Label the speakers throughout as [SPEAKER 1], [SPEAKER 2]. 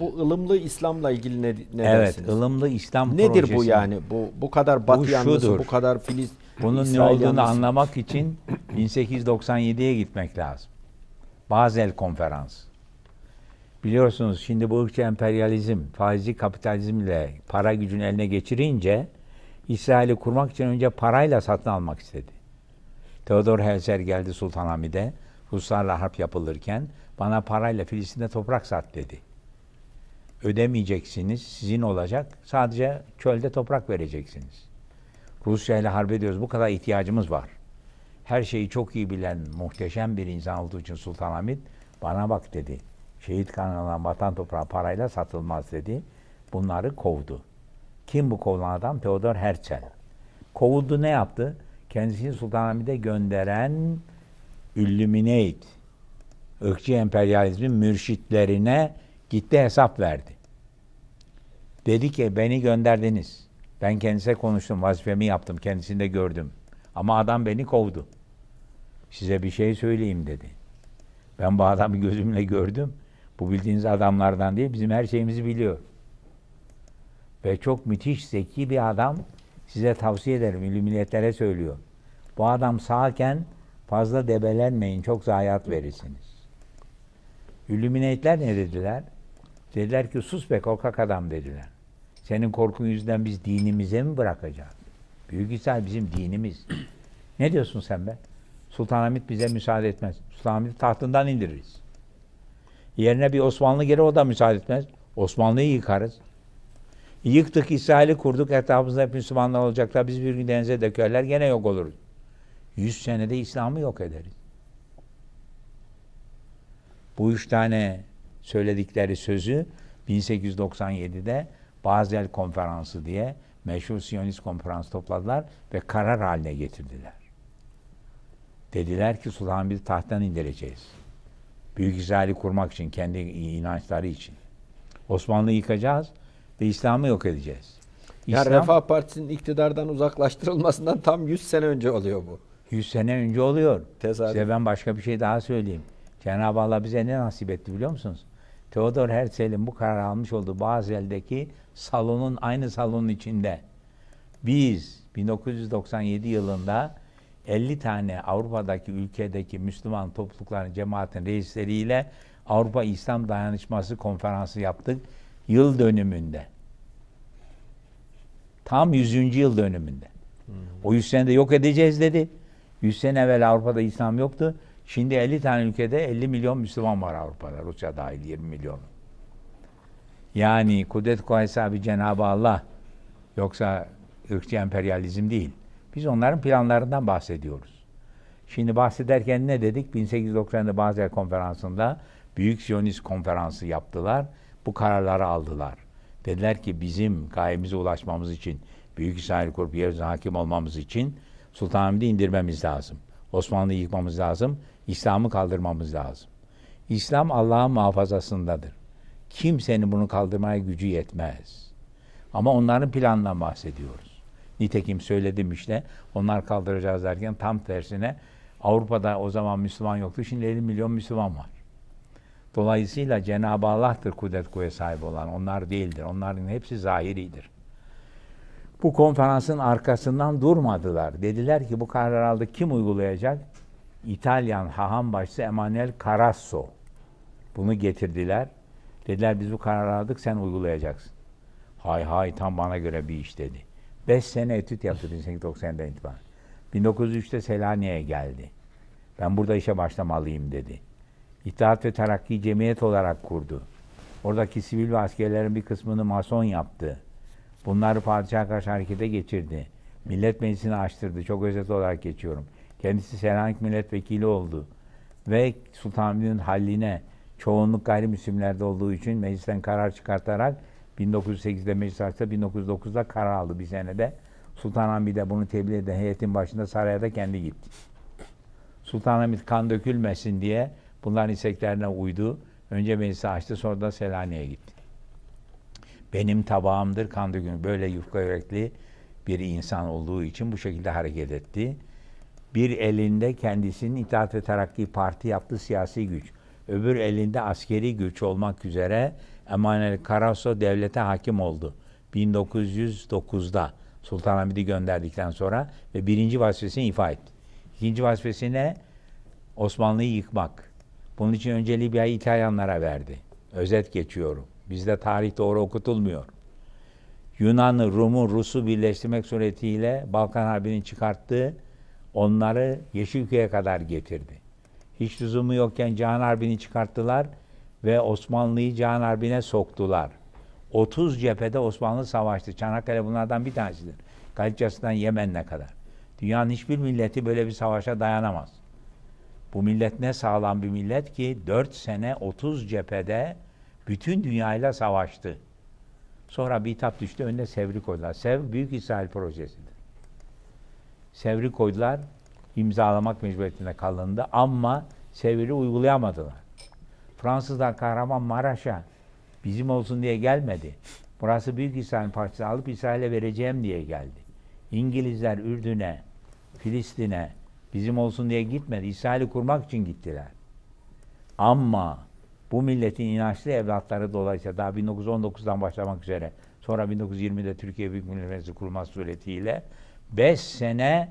[SPEAKER 1] Bu ılımlı İslam'la ilgili ne, ne
[SPEAKER 2] evet,
[SPEAKER 1] dersiniz?
[SPEAKER 2] ılımlı İslam
[SPEAKER 1] Nedir bu
[SPEAKER 2] projesi.
[SPEAKER 1] yani? Bu bu kadar Batı yanlısı,
[SPEAKER 2] şudur.
[SPEAKER 1] bu kadar Filiz
[SPEAKER 2] Bunun ne
[SPEAKER 1] İsrail
[SPEAKER 2] olduğunu
[SPEAKER 1] yanlısı.
[SPEAKER 2] anlamak için 1897'ye gitmek lazım. Basel Konferans. Biliyorsunuz şimdi bu ırkçı emperyalizm, faizci kapitalizmle para gücünü eline geçirince İsrail'i kurmak için önce parayla satın almak istedi. Theodor Herzl geldi Sultanahmet'e. Ruslarla harp yapılırken bana parayla Filistin'de toprak sat dedi. Ödemeyeceksiniz, sizin olacak. Sadece çölde toprak vereceksiniz. Rusya ile harp ediyoruz. Bu kadar ihtiyacımız var. Her şeyi çok iyi bilen muhteşem bir insan olduğu için Sultanahmet bana bak dedi. Şehit kanına vatan toprağı parayla satılmaz dedi. Bunları kovdu. Kim bu kovulan adam? Theodor Herzl. Kovuldu ne yaptı? Kendisini Sultanahmet'e gönderen Illuminate, ırkçı emperyalizmin mürşitlerine gitti hesap verdi. Dedi ki beni gönderdiniz. Ben kendisine konuştum, vazifemi yaptım, kendisini de gördüm. Ama adam beni kovdu. Size bir şey söyleyeyim dedi. Ben bu adamı gözümle gördüm. Bu bildiğiniz adamlardan değil, bizim her şeyimizi biliyor. Ve çok müthiş, zeki bir adam. Size tavsiye ederim, illüminetlere söylüyor. Bu adam sağken fazla debelenmeyin, çok zayiat verirsiniz. Illüminatler ne dediler? Dediler ki sus be korkak adam dediler. Senin korkun yüzünden biz dinimize mi bırakacağız? Büyük İsrail bizim dinimiz. ne diyorsun sen be? Sultanahmet bize müsaade etmez. Sultanahmet'i tahtından indiririz. Yerine bir Osmanlı gelir o da müsaade etmez. Osmanlı'yı yıkarız. Yıktık İsrail'i kurduk etrafımızda hep Müslümanlar olacaklar. Biz bir gün denize dökerler gene yok oluruz. Yüz senede İslam'ı yok ederiz. Bu üç tane söyledikleri sözü 1897'de Basel Konferansı diye meşhur Siyonist konferans topladılar ve karar haline getirdiler. Dediler ki Sultanahmet'i tahttan indireceğiz. Büyük İsrail'i kurmak için, kendi inançları için. Osmanlı'yı yıkacağız ve İslam'ı yok edeceğiz. İslam,
[SPEAKER 1] Refah Partisi'nin iktidardan uzaklaştırılmasından tam 100 sene önce oluyor bu.
[SPEAKER 2] 100 sene önce oluyor.
[SPEAKER 1] Tesadüf.
[SPEAKER 2] Size ben başka bir şey daha söyleyeyim. Cenab-ı Allah bize ne nasip etti biliyor musunuz? Theodor Herzl'in bu karar almış olduğu Bazel'deki salonun aynı salonun içinde biz 1997 yılında 50 tane Avrupa'daki ülkedeki Müslüman toplulukların cemaatin reisleriyle Avrupa İslam Dayanışması konferansı yaptık yıl dönümünde. Tam 100. yıl dönümünde. O 100 senede yok edeceğiz dedi. 100 sene evvel Avrupa'da İslam yoktu. Şimdi 50 tane ülkede 50 milyon Müslüman var Avrupa'da. Rusya dahil 20 milyon. Yani kudret sahibi Cenab-ı Allah yoksa ırkçı emperyalizm değil. Biz onların planlarından bahsediyoruz. Şimdi bahsederken ne dedik? 1890'da Basel Konferansı'nda Büyük Siyonist Konferansı yaptılar. Bu kararları aldılar. Dediler ki bizim gayemize ulaşmamız için, Büyük İsrail kurup yeryüzüne hakim olmamız için Sultanahmet'i indirmemiz lazım. Osmanlı'yı yıkmamız lazım. İslam'ı kaldırmamız lazım. İslam Allah'ın muhafazasındadır. Kimsenin bunu kaldırmaya gücü yetmez. Ama onların planından bahsediyoruz. Nitekim söyledim işte. Onlar kaldıracağız derken tam tersine Avrupa'da o zaman Müslüman yoktu. Şimdi 50 milyon Müslüman var. Dolayısıyla Cenab-ı Allah'tır kudret kuvvet sahibi olan. Onlar değildir. Onların hepsi zahiridir. Bu konferansın arkasından durmadılar. Dediler ki bu karar aldı kim uygulayacak? İtalyan haham başçısı Emanuel Carasso. Bunu getirdiler. Dediler biz bu kararı aldık sen uygulayacaksın. Hay hay tam bana göre bir iş dedi. Beş sene etüt yaptı 1890'dan itibaren. 1903'te Selanik'e geldi. Ben burada işe başlamalıyım dedi. İttihat ve Terakki Cemiyet olarak kurdu. Oradaki sivil ve askerlerin bir kısmını mason yaptı. Bunları padişaha karşı harekete geçirdi. Millet Meclisi'ni açtırdı. Çok özet olarak geçiyorum. Kendisi Selanik milletvekili oldu. Ve Sultanahmet'in halline çoğunluk gayrimüslimlerde olduğu için meclisten karar çıkartarak 1908'de meclis açtı, 1909'da karar aldı bir senede. Sultanahmet de bunu tebliğ eden heyetin başında saraya da kendi gitti. Sultanahmet kan dökülmesin diye bunların isteklerine uydu. Önce meclisi açtı sonra da Selanik'e gitti. Benim tabağımdır kan dökülür. Böyle yufka yürekli bir insan olduğu için bu şekilde hareket etti. Bir elinde kendisinin İttihat ve Terakki Parti yaptığı siyasi güç. Öbür elinde askeri güç olmak üzere Emanuel Carasso devlete hakim oldu. 1909'da Sultanahmet'i gönderdikten sonra ve birinci vazifesini ifa etti. İkinci vazifesi? Osmanlı'yı yıkmak. Bunun için önce Libya'yı İtalyanlara verdi. Özet geçiyorum. Bizde tarih doğru okutulmuyor. Yunan'ı, Rum'u, Rus'u birleştirmek suretiyle Balkan Harbi'ni çıkarttı. Onları Yeşilköy'e kadar getirdi. Hiç lüzumu yokken Cihan Harbi'ni çıkarttılar ve Osmanlı'yı Cihan Harbi'ne soktular. 30 cephede Osmanlı savaştı. Çanakkale bunlardan bir tanesidir. Galicasından Yemen'e kadar. Dünyanın hiçbir milleti böyle bir savaşa dayanamaz. Bu millet ne sağlam bir millet ki 4 sene 30 cephede bütün dünyayla savaştı. Sonra bir hitap düştü önüne Sevri koydular. Sev Büyük İsrail projesidir. Sevri koydular. imzalamak mecburiyetinde kalındı ama Sevr'i uygulayamadılar. Fransızlar Kahramanmaraş'a bizim olsun diye gelmedi. Burası Büyük İsrail parçası alıp İsrail'e vereceğim diye geldi. İngilizler Ürdün'e, Filistin'e bizim olsun diye gitmedi. İsrail'i kurmak için gittiler. Ama bu milletin inançlı evlatları dolayısıyla daha 1919'dan başlamak üzere sonra 1920'de Türkiye Büyük Millet Meclisi kurulması suretiyle 5 sene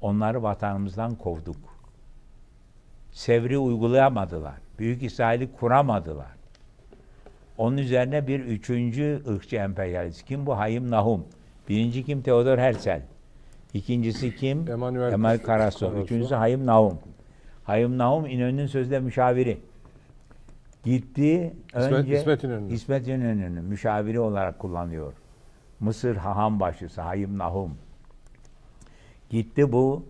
[SPEAKER 2] onları vatanımızdan kovduk. Sevri uygulayamadılar. Büyük İsrail'i kuramadılar. Onun üzerine bir üçüncü ırkçı emperyalist. Kim bu? Hayim Nahum. Birinci kim? Theodor Herzl. İkincisi kim?
[SPEAKER 3] Emanuel
[SPEAKER 2] Emel Karaso. Üçüncüsü Hayim Nahum. Hayim Nahum İnönü'nün sözde müşaviri. Gitti önce
[SPEAKER 3] İsmet İnönü.
[SPEAKER 2] İsmet İnönü'nün müşaviri olarak kullanıyor. Mısır haham başçısı Hayim Nahum. Gitti bu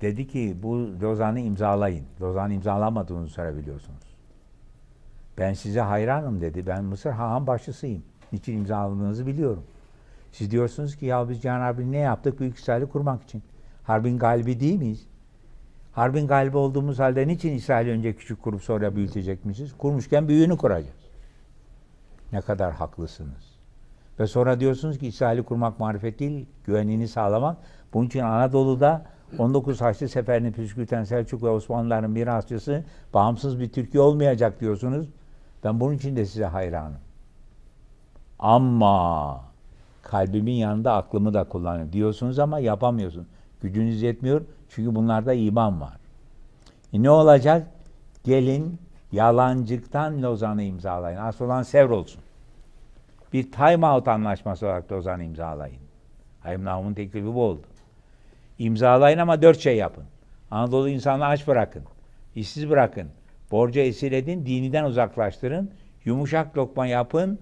[SPEAKER 2] dedi ki bu Lozan'ı imzalayın. Lozan imzalamadığını söyleyebiliyorsunuz. Ben size hayranım dedi. Ben Mısır haham başçısıyım. Niçin imzaladığınızı biliyorum. Siz diyorsunuz ki ya biz Harbi'ni ne yaptık? Büyük İsrail'i kurmak için. Harbin galibi değil miyiz? Harbin galibi olduğumuz halde niçin İsrail'i önce küçük kurup sonra büyütecekmişiz? Kurmuşken büyüğünü kuracağız. Ne kadar haklısınız. Ve sonra diyorsunuz ki İsrail'i kurmak marifet değil, güvenliğini sağlamak. Bunun için Anadolu'da 19 Haçlı Seferi'ni püskürten Selçuk ve Osmanlıların mirasçısı bağımsız bir Türkiye olmayacak diyorsunuz. Ben bunun için de size hayranım. Ama kalbimin yanında aklımı da kullanıyorum diyorsunuz ama yapamıyorsun. Gücünüz yetmiyor çünkü bunlarda iman var. E ne olacak? Gelin yalancıktan Lozan'ı imzalayın. Asıl olan Sevr olsun. Bir time out anlaşması olarak Lozan'ı imzalayın. Hayım Nahum'un teklifi bu oldu. İmzalayın ama dört şey yapın. Anadolu insanını aç bırakın. işsiz bırakın. Borca esir edin, diniden uzaklaştırın. Yumuşak lokma yapın.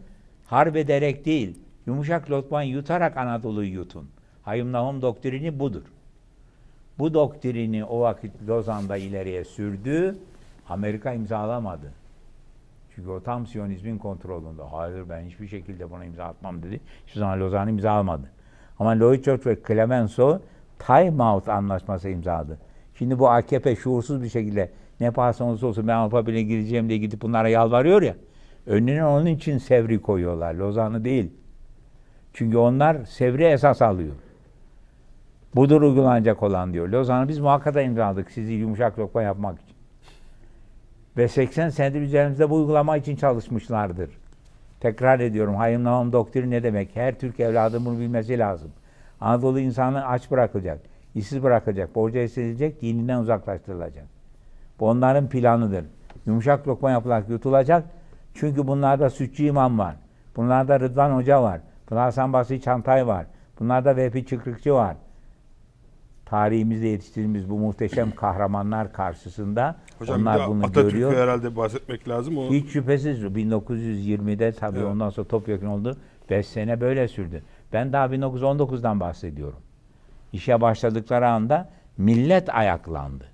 [SPEAKER 2] Harp ederek değil, yumuşak lokma yutarak Anadolu'yu yutun. Hayım Nahum doktrini budur. Bu doktrini o vakit Lozan'da ileriye sürdü. Amerika imzalamadı. Çünkü o tam Siyonizmin kontrolünde. Hayır ben hiçbir şekilde buna imza atmam dedi. Hiçbir zaman Lozan'ı imzalamadı. Ama Lloyd George ve Clemenceau time out anlaşması imzaladı. Şimdi bu AKP şuursuz bir şekilde ne pahasına olursa olsun ben Avrupa Birliği'ne gireceğim diye gidip bunlara yalvarıyor ya. Önüne onun için Sevr'i koyuyorlar. Lozan'ı değil. Çünkü onlar Sevr'i esas alıyor. Budur uygulanacak olan diyor. Lozan'ı biz muhakkak imzaladık sizi yumuşak lokma yapmak için. Ve 80 senedir üzerimizde bu uygulama için çalışmışlardır. Tekrar ediyorum. Hayım Nahum doktrini ne demek? Her Türk evladının bunu bilmesi lazım. Anadolu insanı aç bırakılacak, işsiz bırakılacak, borca esilecek, dininden uzaklaştırılacak. Bu onların planıdır. Yumuşak lokma yapılarak yutulacak. Çünkü bunlarda Sütçü İmam var. Bunlarda Rıdvan Hoca var. Bunlarda Hasan Basri Çantay var. Bunlarda Vehbi Çıkrıkçı var. Tarihimizde yetiştirdiğimiz bu muhteşem kahramanlar karşısında
[SPEAKER 3] Hocam
[SPEAKER 2] onlar bunu
[SPEAKER 3] Atatürk'ü
[SPEAKER 2] görüyor.
[SPEAKER 3] herhalde bahsetmek lazım. O
[SPEAKER 2] Hiç şüphesiz 1920'de tabii
[SPEAKER 3] Evet.
[SPEAKER 2] ondan sonra topyekun oldu. 5 sene böyle sürdü. Ben daha 1919'dan bahsediyorum. İşe başladıkları anda millet ayaklandı.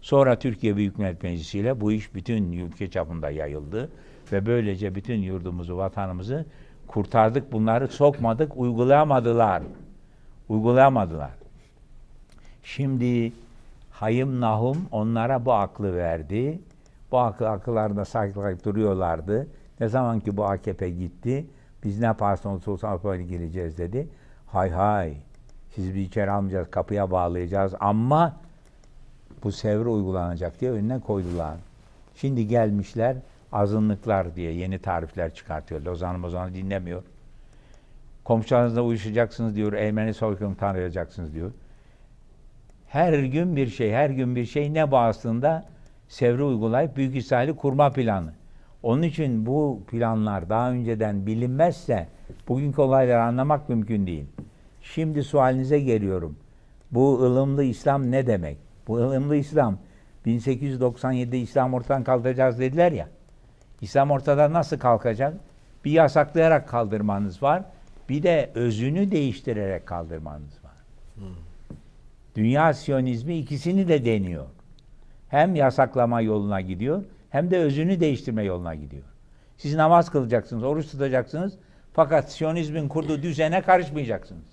[SPEAKER 2] Sonra Türkiye Büyük Millet Meclisi ile bu iş bütün ülke çapında yayıldı ve böylece bütün yurdumuzu, vatanımızı kurtardık. Bunları sokmadık, uygulayamadılar. Uygulayamadılar. Şimdi Hayım Nahum onlara bu aklı verdi. Bu akıl akıllarında saklayıp duruyorlardı. Ne zaman ki bu AKP gitti, biz ne yaparsan olsa olsa Avrupa'ya gireceğiz dedi. Hay hay, sizi bir içeri almayacağız, kapıya bağlayacağız ama bu sevri uygulanacak diye önüne koydular. Şimdi gelmişler azınlıklar diye yeni tarifler çıkartıyor. Lozan Mozan'ı dinlemiyor. Komşularınızla uyuşacaksınız diyor. Ermeni soykırım tanıyacaksınız diyor. Her gün bir şey, her gün bir şey ne bu aslında? Sevri uygulayıp Büyük İsrail'i kurma planı. Onun için bu planlar daha önceden bilinmezse bugünkü olayları anlamak mümkün değil. Şimdi sualinize geliyorum. Bu ılımlı İslam ne demek? Bu ılımlı İslam 1897'de İslam ortadan kaldıracağız dediler ya. İslam ortadan nasıl kalkacak? Bir yasaklayarak kaldırmanız var. Bir de özünü değiştirerek kaldırmanız var. Dünya Siyonizmi ikisini de deniyor. Hem yasaklama yoluna gidiyor hem de özünü değiştirme yoluna gidiyor. Siz namaz kılacaksınız, oruç tutacaksınız fakat Siyonizmin kurduğu düzene karışmayacaksınız.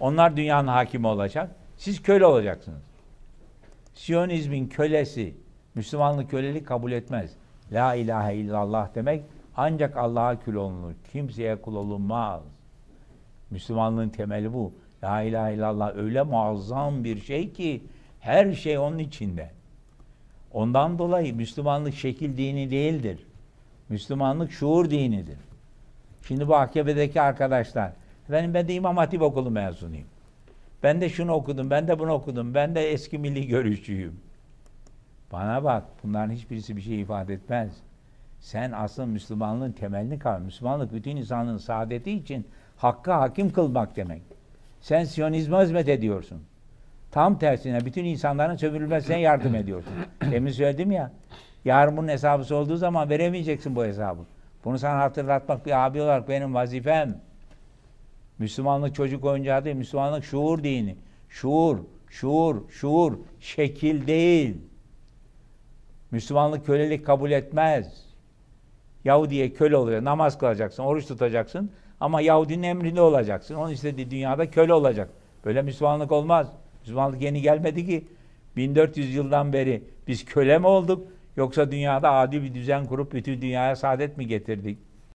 [SPEAKER 2] Onlar dünyanın hakimi olacak. Siz köle olacaksınız. Siyonizmin kölesi, Müslümanlık kölelik kabul etmez. La ilahe illallah demek ancak Allah'a kul olunur. Kimseye kul olunmaz. Müslümanlığın temeli bu. La ilahe illallah öyle muazzam bir şey ki her şey onun içinde. Ondan dolayı Müslümanlık şekil dini değildir. Müslümanlık şuur dinidir. Şimdi bu AKP'deki arkadaşlar, benim ben de İmam Hatip okulu mezunuyum. Ben de şunu okudum, ben de bunu okudum, ben de eski milli görüşçüyüm. Bana bak, bunların hiçbirisi bir şey ifade etmez. Sen asıl Müslümanlığın temelini kavra. Müslümanlık bütün insanlığın saadeti için hakka hakim kılmak demek. Sen Siyonizme hizmet ediyorsun. Tam tersine bütün insanların sömürülmesine yardım ediyorsun. Demin söyledim ya, yarın bunun hesabısı olduğu zaman veremeyeceksin bu hesabı. Bunu sana hatırlatmak bir abi olarak benim vazifem. Müslümanlık çocuk oyuncağı değil, Müslümanlık şuur dini. Şuur, şuur, şuur, şekil değil. Müslümanlık kölelik kabul etmez. Yahudiye köle oluyor, namaz kılacaksın, oruç tutacaksın ama Yahudinin emrinde olacaksın. Onun istediği dünyada köle olacak. Böyle Müslümanlık olmaz. Müslümanlık yeni gelmedi ki. 1400 yıldan beri biz köle mi olduk yoksa dünyada adil bir düzen kurup bütün dünyaya saadet mi getirdik?